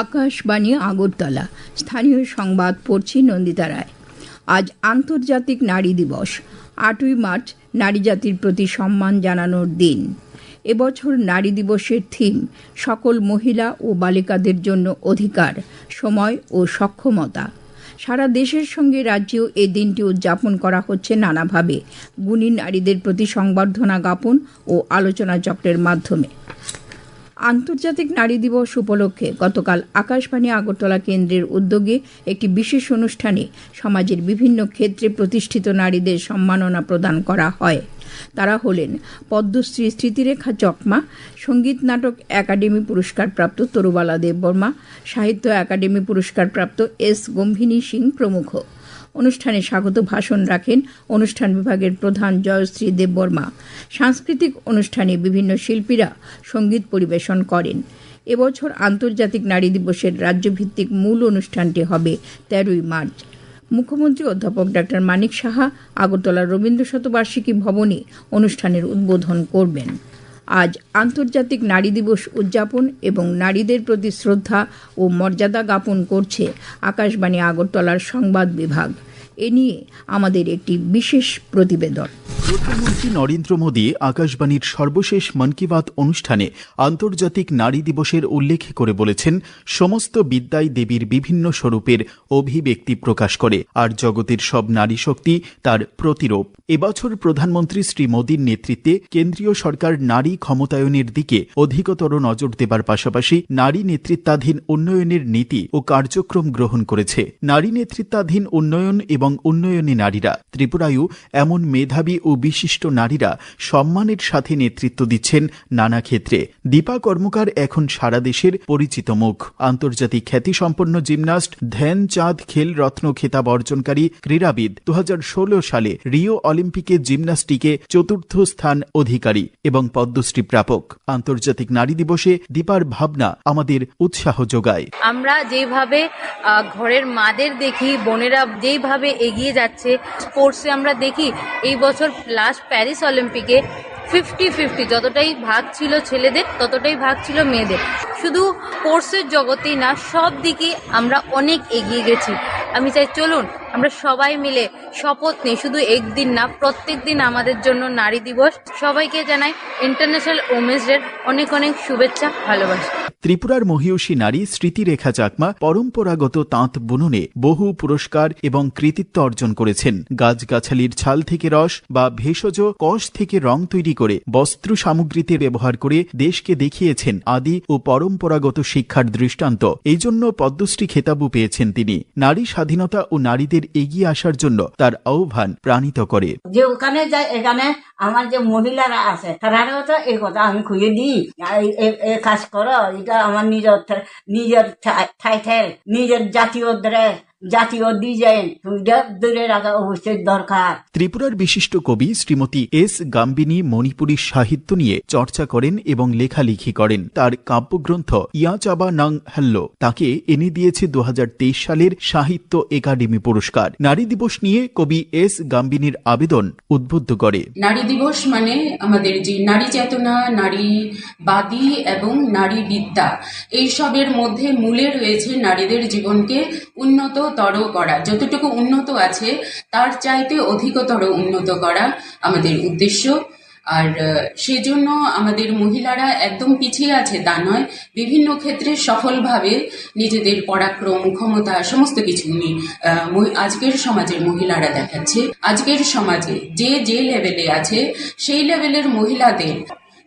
আকাশবাণী আগরতলা। স্থানীয় সংবাদ পড়ছি নন্দিতা রায়। আজ আন্তর্জাতিক নারী দিবস। আটই মার্চ নারী জাতির প্রতি সম্মান জানানোর দিন। এবছর নারী দিবসের থিম, সকল মহিলা ও বালিকাদের জন্য অধিকার, সময় ও সক্ষমতা। সারা দেশের সঙ্গে রাজ্যেও এই দিনটি উদযাপন করা হচ্ছে নানাভাবে। গুণী নারীদের প্রতি সংবর্ধনা জ্ঞাপন ও আলোচনা চক্রের মাধ্যমে। আন্তর্জাতিক নারী দিবস উপলক্ষে গতকাল আকাশবাণী আগরতলা কেন্দ্রের উদ্যোগে একটি বিশেষ অনুষ্ঠানে সমাজের বিভিন্ন ক্ষেত্রে প্রতিষ্ঠিত নারীদের সম্মাননা প্রদান করা হয়। তারা হলেন পদ্মশ্রী স্মৃতিরেখা চকমা, সংগীত নাটক একাডেমি পুরস্কারপ্রাপ্ত তরুবালা দেববর্মা, সাহিত্য একাডেমি পুরস্কারপ্রাপ্ত এস গম্ভিনী সিং প্রমুখ। অনুষ্ঠানে স্বাগত ভাষণ রাখেন অনুষ্ঠান বিভাগের প্রধান জয়শ্রী দেববর্মা। সাংস্কৃতিক অনুষ্ঠানে বিভিন্ন শিল্পীরা সংগীত পরিবেশন করেন। এবছর আন্তর্জাতিক নারী দিবসের রাজ্যভিত্তিক মূল অনুষ্ঠানটি হবে তেরোই মার্চ। মুখ্যমন্ত্রী অধ্যাপক ডাক্তার মানিক সাহা আগরতলার রবীন্দ্র শতবার্ষিকী ভবনে অনুষ্ঠানের উদ্বোধন করবেন। আজ আন্তর্জাতিক নারী দিবস উদযাপন এবং নারীদের প্রতি শ্রদ্ধা ও মর্যাদা জ্ঞাপন করছে আকাশবাণী আগরতলার সংবাদ বিভাগ। এ নিয়ে আমাদের একটি বিশেষ প্রতিবেদন। প্রধানমন্ত্রী নরেন্দ্র মোদী আকাশবাণীর সর্বশেষ মন কি বাত অনুষ্ঠানে আন্তর্জাতিক নারী দিবসের উল্লেখ করে বলেছেন, সমস্ত বিদ্যাই দেবীর বিভিন্ন স্বরূপের অভিব্যক্তি প্রকাশ করে, আর জগতের সব নারী শক্তি তার প্রতিরূপ। এবছর প্রধানমন্ত্রী শ্রী মোদীর নেতৃত্বে কেন্দ্রীয় সরকার নারী ক্ষমতায়নের দিকে অধিকতর নজর দেবার পাশাপাশি নারী নেতৃত্বাধীন উন্নয়নের নীতি ও কার্যক্রম গ্রহণ করেছে। নারী নেতৃত্বাধীন উন্নয়ন এবং উন্নয়নী নারীরা। ত্রিপুরায়ও এমন মেধাবী ও বিশিষ্ট নারীরা সম্মানের সাথে নেতৃত্ব দিচ্ছেন নানা ক্ষেত্রে। দীপা কর্মকার এখন সারা দেশের পরিচিত মুখ। আন্তর্জাতিক খ্যাতিসম্পন্ন জিমনাস্ট ধ্যান চাঁদ খেল রত্ন খেতাব অর্জনকারী ক্রীড়াবিদ দু সালে রিও অলিম্পিকে জিমনাস্টিকে চতুর্থ স্থান অধিকারী এবং পদ্মশ্রী প্রাপক। আন্তর্জাতিক নারী দিবসে দীপার ভাবনা আমাদের উৎসাহ যোগায়। আমরা যেভাবে ঘরের মাদের দেখি, বোনেরা যেইভাবে এগিয়ে যাচ্ছে। স্পোর্টসে আমরা দেখি, এই বছর লাস্ট প্যারিস অলিম্পিকে ফিফটি ফিফটি যতটাই ভাগ ছিল ছেলেদের, ততটাই ভাগ ছিল মেয়েদের। শুধু স্পোর্টসের জগতেই না, সব দিকে আমরা অনেক এগিয়ে গেছি। আমি চাই চলুন আমরা সবাই মিলে শপথ নিই, শুধু একদিন না, প্রত্যেক দিন আমাদের জন্য নারী দিবস। সবাইকে জানাই ইন্টারন্যাশনাল ওমেন্স ডের অনেক অনেক শুভেচ্ছা, ভালোবাসা। ত্রিপুরার মহিয়সী নারী স্মৃতিরেখা চাকমা পরম্পরাগত তাঁত বুননে বহু পুরস্কার এবং কৃতিত্ব অর্জন করেছেন। গাছগাছালির ছাল থেকে রস বা ভেষজ কষ থেকে রং তৈরি করে বস্ত্র সামগ্রীতে ব্যবহার করে দেশকে দেখিয়েছেন আদি ও পরম্পরাগত শিক্ষার দৃষ্টান্ত। এই জন্য পদ্মশ্রী খেতাবও পেয়েছেন তিনি। নারী স্বাধীনতা ও নারীদের এগিয়ে আসার জন্য তার আহ্বান প্রাণিত করে। যে ওখানে যায়, এখানে আমার যে মহিলারা আছে তারাও তো এই কথা আমি খুঁজে দিই। কাজ করো, এটা আমার নিজের নিজের টাইটেল নিজের জাতীয় ড্রেস জাতীয় ডিজাইন দূরে রাখা অবশ্যই দরকার। ত্রিপুরার বিশিষ্ট কবি শ্রীমতী এস গাম্বিনী মণিপুরী সাহিত্য নিয়ে চর্চা করেন এবং লেখালেখি করেন। তার কাব্যগ্রন্থ ইয়াচাবা নাং হ্যাল্লো তাকে এনে দিয়েছে দু সালের সাহিত্য একাডেমি পুরস্কার। নারী দিবস নিয়ে কবি এস গাম্বিনীর আবেদন উদ্বুদ্ধ করে। নারী দিবস মানে আমাদের যে নারী চেতনা নারীবাদী এবং নারী বিদ্যা এইসবের মধ্যে মূলে রয়েছে নারীদের জীবনকে উন্নততর করা। যতটুকু উন্নত আছে, তার চাইতে অধিকতর উন্নত করা আমাদের উদ্দেশ্য। আর সেজন্য আমাদের মহিলারা একদম পিছিয়ে আছে তা নয়। বিভিন্ন ক্ষেত্রে সফলভাবে নিজেদের পরাক্রম, ক্ষমতা, সমস্ত কিছু উনি আজকের সমাজের মহিলারা দেখাচ্ছে। আজকের সমাজে যে যে লেভেলে আছে, সেই লেভেলের মহিলাদের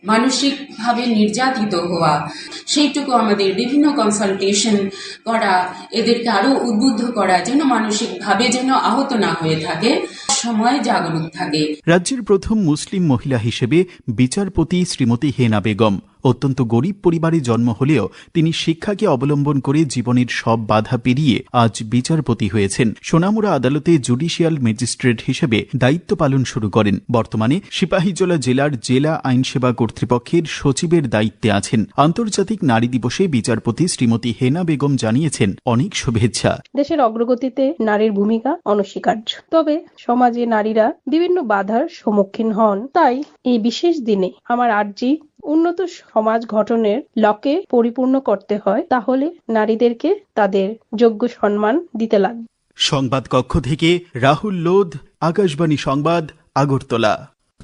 মানসিকভাবে নির্যাতিত হওয়া। সেইটুকু আমাদের বিভিন্ন কনসালটেশন করা, এদেরকে আরও উদ্বুদ্ধ করা, যেন মানসিকভাবে যেন আহত না হয়ে থাকে, সময় জাগরুক থাকে। রাজ্যের প্রথম মুসলিম মহিলা হিসেবে বিচারপতি শ্রীমতী হেনা বেগম অত্যন্ত গরিব পরিবারে জন্ম হলেও তিনি শিক্ষাকে অবলম্বন করে জীবনের সব বাধা পেরিয়ে আজ বিচারপতি হয়েছেন। সোনামুড়া আদালতে জুডিশিয়াল ম্যাজিস্ট্রেট হিসেবে দায়িত্ব পালন শুরু করেন। বর্তমানে সিপাহীজলা জেলার জেলা আইনসেবা কর্তৃপক্ষের সচিবের দায়িত্বে আছেন। আন্তর্জাতিক নারী দিবসে বিচারপতি শ্রীমতী হেনা বেগম জানিয়েছেন, অনেক শুভেচ্ছা। দেশের অগ্রগতিতে নারীর ভূমিকা অনস্বীকার্য। তবে সমাজে নারীরা বিভিন্ন বাধার সম্মুখীন হন। তাই এই বিশেষ দিনে আমার আর্জি উন্নত সমাজ গঠনের লক্ষ্যে পরিপূর্ণ করতে হয় তাহলে নারীদেরকে তাদের যোগ্য সম্মান দিতে লাগবে। সংবাদ কক্ষ থেকে রাহুল লোধ আকাশবাণী সংবাদ আগরতলা।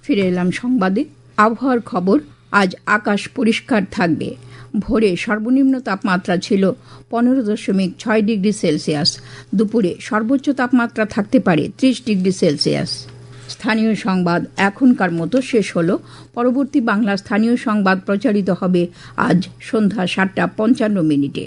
ফিরে এলাম সংবাদে। আবহাওয়ার খবর আজ আকাশ পরিষ্কার থাকবে। ভোরে সর্বনিম্ন তাপমাত্রা ছিল পনেরো দশমিক ছয় ডিগ্রি সেলসিয়াস। দুপুরে সর্বোচ্চ তাপমাত্রা থাকতে পারে ত্রিশ ডিগ্রি সেলসিয়াস। স্থানীয় সংবাদ এখনকার মতো শেষ হলো। পরবর্তী বাংলা স্থানীয় সংবাদ প্রচারিত হবে আজ সন্ধ্যা সাতটা পঞ্চান্ন মিনিটে।